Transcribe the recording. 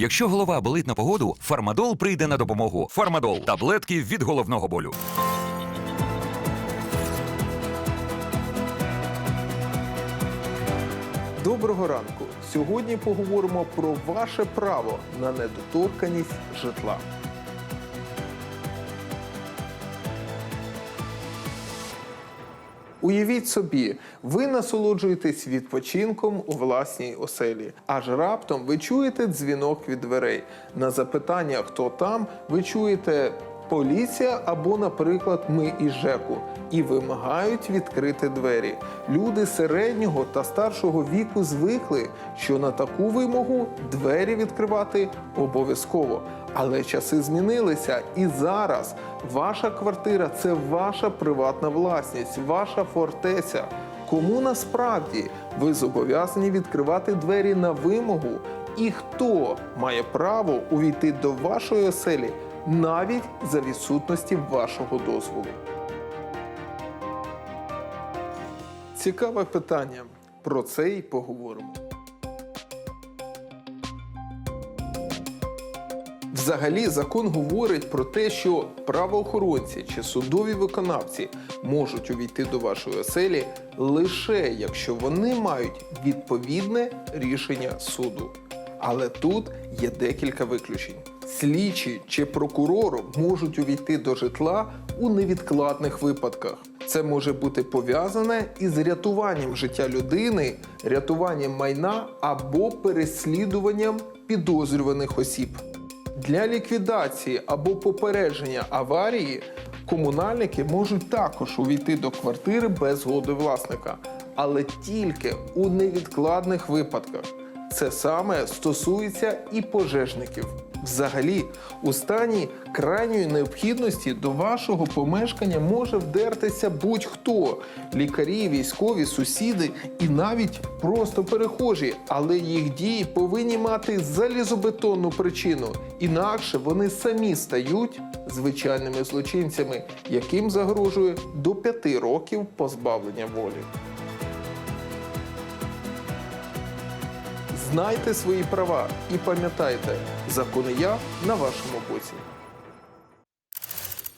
Якщо голова болить на погоду, фармадол прийде на допомогу. Фармадол таблетки від головного болю. Доброго ранку. Сьогодні поговоримо про ваше право на недоторканість житла. Уявіть собі, ви насолоджуєтесь відпочинком у власній оселі, аж раптом ви чуєте дзвінок від дверей. На запитання, хто там, ви чуєте поліція або, наприклад, ми із ЖЕКу і вимагають відкрити двері. Люди середнього та старшого віку звикли, що на таку вимогу двері відкривати обов'язково. Але часи змінилися, і зараз ваша квартира це ваша приватна власність, ваша фортеця. Кому насправді ви зобов'язані відкривати двері на вимогу, і хто має право увійти до вашої оселі навіть за відсутності вашого дозволу? Цікаве питання. Про це і поговоримо. Взагалі, закон говорить про те, що правоохоронці чи судові виконавці можуть увійти до вашої оселі лише якщо вони мають відповідне рішення суду. Але тут є декілька виключень. Слідчі чи прокурор можуть увійти до житла у невідкладних випадках. Це може бути пов'язане із рятуванням життя людини, рятуванням майна або переслідуванням підозрюваних осіб. Для ліквідації або попередження аварії комунальники можуть також увійти до квартири без згоди власника, але тільки у невідкладних випадках. Це саме стосується і пожежників. Взагалі, у стані крайньої необхідності до вашого помешкання може вдертися будь-хто. Лікарі, військові, сусіди і навіть просто перехожі, але їх дії повинні мати залізобетонну причину, інакше вони самі стають звичайними злочинцями, яким загрожує до п'яти років позбавлення волі. Знайте свої права і пам'ятайте, закони я на вашому боці.